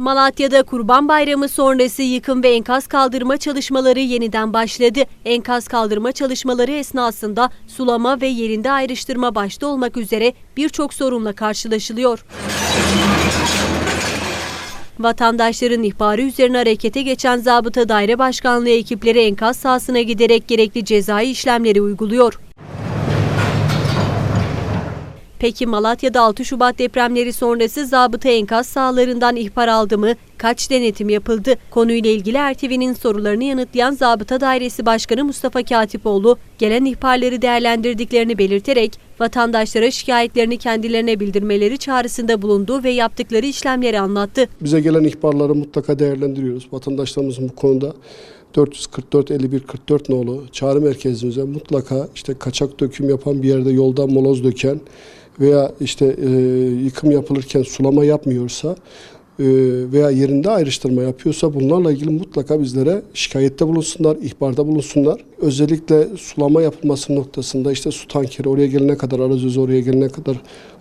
Malatya'da Kurban Bayramı sonrası yıkım ve enkaz kaldırma çalışmaları yeniden başladı. Enkaz kaldırma çalışmaları esnasında sulama ve yerinde ayrıştırma başta olmak üzere birçok sorunla karşılaşılıyor. Vatandaşların ihbarı üzerine harekete geçen Zabıta Daire Başkanlığı ekipleri enkaz sahasına giderek gerekli cezai işlemleri uyguluyor. Peki Malatya'da 6 Şubat depremleri sonrası zabıta enkaz sahalarından ihbar aldı mı? Kaç denetim yapıldı? Konuyla ilgili RTV'nin sorularını yanıtlayan Zabıta Dairesi Başkanı Mustafa Katipoğlu, gelen ihbarları değerlendirdiklerini belirterek vatandaşlara şikayetlerini kendilerine bildirmeleri çağrısında bulundu ve yaptıkları işlemleri anlattı. Bize gelen ihbarları mutlaka değerlendiriyoruz. Vatandaşlarımızın bu konuda 444 51 44 nolu çağrı merkezimize mutlaka işte kaçak döküm yapan bir yerde yoldan moloz döken veya işte e, yıkım yapılırken sulama yapmıyorsa e, veya yerinde ayrıştırma yapıyorsa bunlarla ilgili mutlaka bizlere şikayette bulunsunlar, ihbarda bulunsunlar. Özellikle sulama yapılması noktasında işte su tankeri oraya gelene kadar, arazözü oraya gelene kadar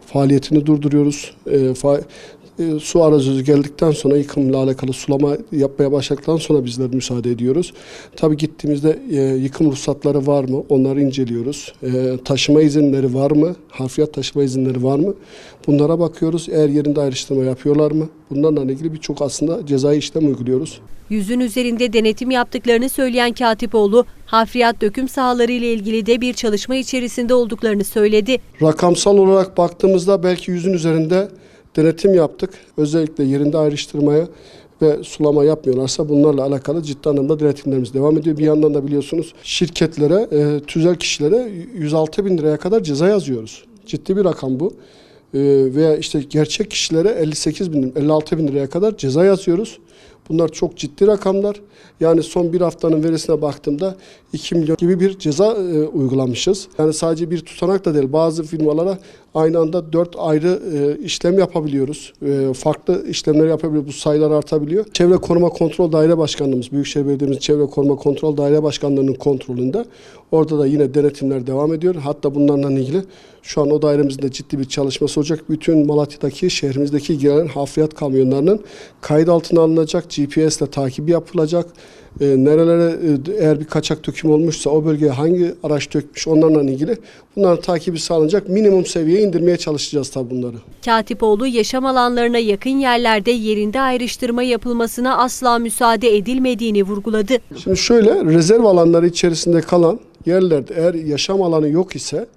faaliyetini durduruyoruz. E, fa- e, su arazözü geldikten sonra yıkımla alakalı sulama yapmaya başladıktan sonra bizler müsaade ediyoruz. Tabii gittiğimizde e, yıkım ruhsatları var mı? Onları inceliyoruz. E, taşıma izinleri var mı? Harfiyat taşıma izinleri var mı? Bunlara bakıyoruz. Eğer yerinde ayrıştırma yapıyorlar mı? Bunlarla ilgili birçok aslında cezai işlem uyguluyoruz. Yüzün üzerinde denetim yaptıklarını söyleyen Katipoğlu, hafriyat döküm sahaları ile ilgili de bir çalışma içerisinde olduklarını söyledi. Rakamsal olarak baktığımızda belki yüzün üzerinde denetim yaptık. Özellikle yerinde ayrıştırmaya ve sulama yapmıyorlarsa bunlarla alakalı ciddi anlamda denetimlerimiz devam ediyor. Bir yandan da biliyorsunuz şirketlere, e, tüzel kişilere 106 bin liraya kadar ceza yazıyoruz. Ciddi bir rakam bu. E, veya işte gerçek kişilere 58 bin, 56 bin liraya kadar ceza yazıyoruz. Bunlar çok ciddi rakamlar. Yani son bir haftanın verisine baktığımda 2 milyon gibi bir ceza e, uygulamışız. Yani sadece bir tutanak da değil bazı firmalara aynı anda 4 ayrı e, işlem yapabiliyoruz. E, farklı işlemler yapabiliyoruz. Bu sayılar artabiliyor. Çevre Koruma Kontrol Daire Başkanlığımız, Büyükşehir Belediye'mizin Çevre Koruma Kontrol Daire Başkanlığı'nın kontrolünde. Orada da yine denetimler devam ediyor. Hatta bunlarla ilgili şu an o dairemizin de ciddi bir çalışması olacak. Bütün Malatya'daki, şehrimizdeki gelen hafriyat kamyonlarının kayıt altına alınacak, GPS ile takibi yapılacak. E, nerelere e, eğer bir kaçak döküm olmuşsa o bölgeye hangi araç dökmüş onlarla ilgili bunların takibi sağlanacak. Minimum seviyeye indirmeye çalışacağız tabii bunları. Katipoğlu yaşam alanlarına yakın yerlerde yerinde ayrıştırma yapılmasına asla müsaade edilmediğini vurguladı. Şimdi şöyle rezerv alanları içerisinde kalan yerlerde eğer yaşam alanı yok ise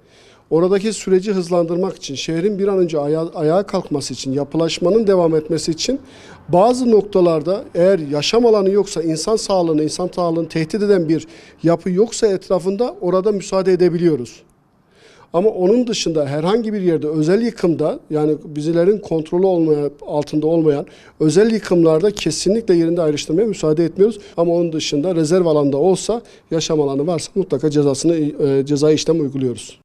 oradaki süreci hızlandırmak için şehrin bir an önce aya- ayağa kalkması için yapılaşmanın devam etmesi için bazı noktalarda eğer yaşam alanı yoksa insan sağlığını insan sağlığını tehdit eden bir yapı yoksa etrafında orada müsaade edebiliyoruz. Ama onun dışında herhangi bir yerde özel yıkımda yani bizlerin kontrolü olmayan, altında olmayan özel yıkımlarda kesinlikle yerinde ayrıştırmaya müsaade etmiyoruz. Ama onun dışında rezerv alanda olsa yaşam alanı varsa mutlaka cezasını e, ceza işlem uyguluyoruz.